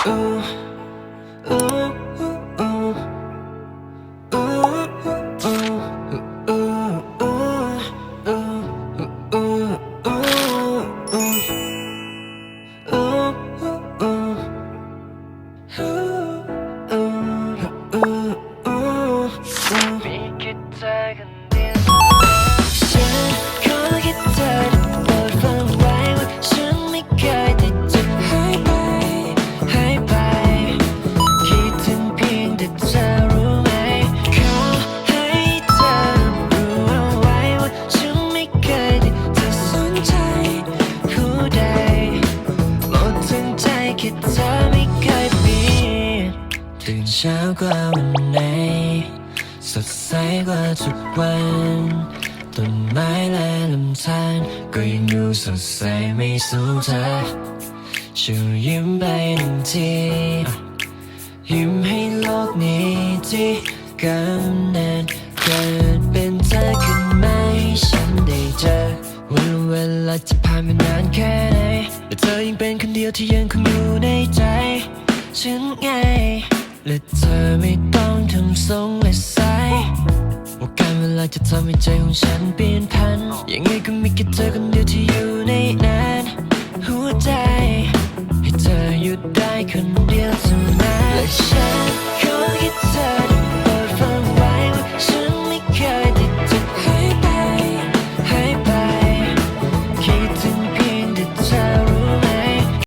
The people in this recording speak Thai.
มีคิ ใจแค่เธอไม่เคยเปลี่ยนตื่นเช้ากว่าวันไหน สดใสกว่าทุกวันต้นไม้และลำธารก็ยังดูสดใสไม่สู้เธอช่วยยิ้มไปหนึ่งทียิ้มให้โลกนี้ที่กำานแค่ไหนแต่เธอยังเป็นคนเดียวที่ยังคงอยู่ในใจฉันไง และเธอไม่ต้องทำทรงและสายว่าการเวลาจะทำให้ใจของฉันเปลี่ยนพัน ยังไงก็มีแค่เธอคนเดียวที่อยู่ในนั้นหัวใจ ให้เธอหยุดได้คนเดียวเท่านั้นและฉัน